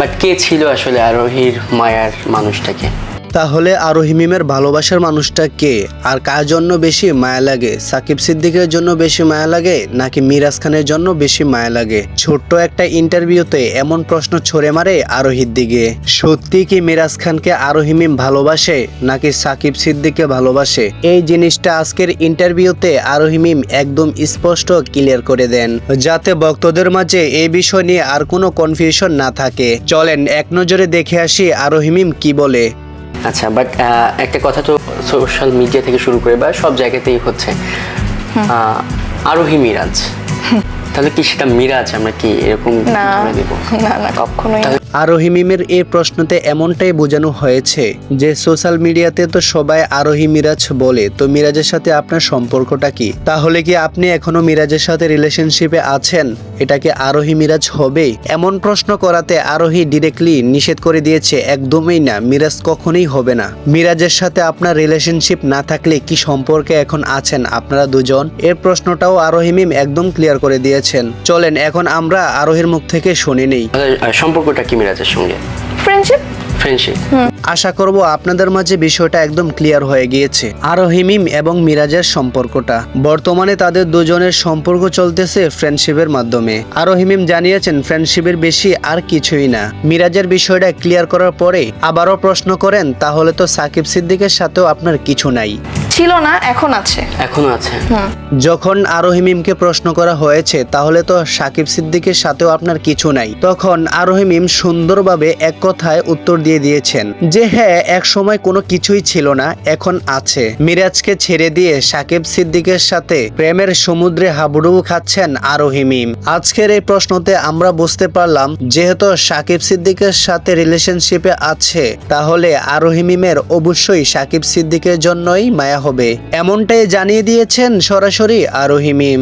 But কে ছিল আসলে আরোহীর মায়ার মানুষটাকে? তাহলে আরোহী মিমের ভালোবাসার মানুষটা কে? আর কার জন্য বেশি মায়া লাগে? সাকিব সিদ্দিকের জন্য বেশি মায়া লাগে, নাকি মিরাজ খানের জন্য বেশি মায়া লাগে? ছোট্ট একটা ইন্টারভিউতে এমন প্রশ্ন ছড়ে মারে আরোহীর দিকে। সত্যি কি মিরাজ খানকে আরোহী মিম ভালোবাসে, নাকি সাকিব সিদ্দিককে ভালোবাসে? এই জিনিসটা আজকের ইন্টারভিউতে আরোহী মিম একদম স্পষ্ট ক্লিয়ার করে দেন। যাতে ভক্তদের মাঝে এই বিষয় নিয়ে আর কোনো কনফিউশন না থাকে। চলেন, এক নজরে দেখে আসি আরোহী মিম কি বলে। আচ্ছা বাট একটা কথা তো সোশ্যাল মিডিয়া থেকে শুরু করে বা সব জায়গাতেই হচ্ছে। আহ, আরোহী মিরাজ। তাহলে কি সেটা মিরাজ আমরা কি এরকম না না না কখনোই না। আরোহী মিমের এই প্রশ্নতে এমনটাই বোঝানো হয়েছে যে সোশ্যাল মিডিয়াতে তো সবাই আরোহী মিরাজ বলে তো মিরাজের সাথে আপনার সম্পর্কটা কি? তাহলে কি আপনি এখনও মিরাজের সাথে রিলেশনশিপে আছেন? এটা কি আরোহী মিরাজ হবে এমন প্রশ্ন করাতে আরোহী ডিরেক্টলি নিষেধ করে দিয়েছে একদমই না। মিরাজ কখনোই হবে না। মিরাজের সাথে আপনার রিলেশনশিপ না থাকলে কি সম্পর্কে এখন আছেন আপনারা দুজন? এর প্রশ্নটাও আরোহী মিম একদম ক্লিয়ার করে দিয়েছেন। চলেন এখন আমরা আরোহীর মুখ থেকে শুনে নেই। সম্পর্কটা কি মিরাজের সঙ্গে? ফ্রেন্ডশিপ ফ্রেন্ডশিপ আশা করব আপনাদের মাঝে বিষয়টা একদম ক্লিয়ার হয়ে গিয়েছে। আরও হিমিম এবং মিরাজের সম্পর্কটা। বর্তমানে তাদের দুজনের সম্পর্ক চলতেছে ফ্রেন্ডশিপের মাধ্যমে। আরও হিমিম জানিয়েছেন ফ্রেন্ডশিপের বেশি আর কিছুই না। মিরাজের বিষয়টা ক্লিয়ার করার পরে আবারও প্রশ্ন করেন তাহলে তো সাকিব সিদ্দিকের সাথেও আপনার কিছু নাই। ছিল না এখন আছে। এখনও আছে। যখন আরোহিমিমকে প্রশ্ন করা হয়েছে তাহলে তো সাকিব সিদ্দিকের সাথেও আপনার কিছু নাই। তখন আরোহিমিম সুন্দরভাবে এক কথায় উত্তর দিয়ে দিয়েছেন যে হ্যাঁ এক সময় কোনো কিছুই ছিল না এখন আছে। মিরাজকে ছেড়ে দিয়ে সাকিব সিদ্দিকের সাথে প্রেমের সমুদ্রে হাবুডুবু খাচ্ছেন আরোহিমিম। আজকের এই প্রশ্নতে আমরা বুঝতে পারলাম যেহেতু সাকিব সিদ্দিকের সাথে রিলেশনশিপে আছে তাহলে আরোহিমিমের অবশ্যই সাকিব সিদ্দিকের জন্যই মায়া হবে। এমনটাই জানিয়ে দিয়েছেন সরাসরি আরোহিমিম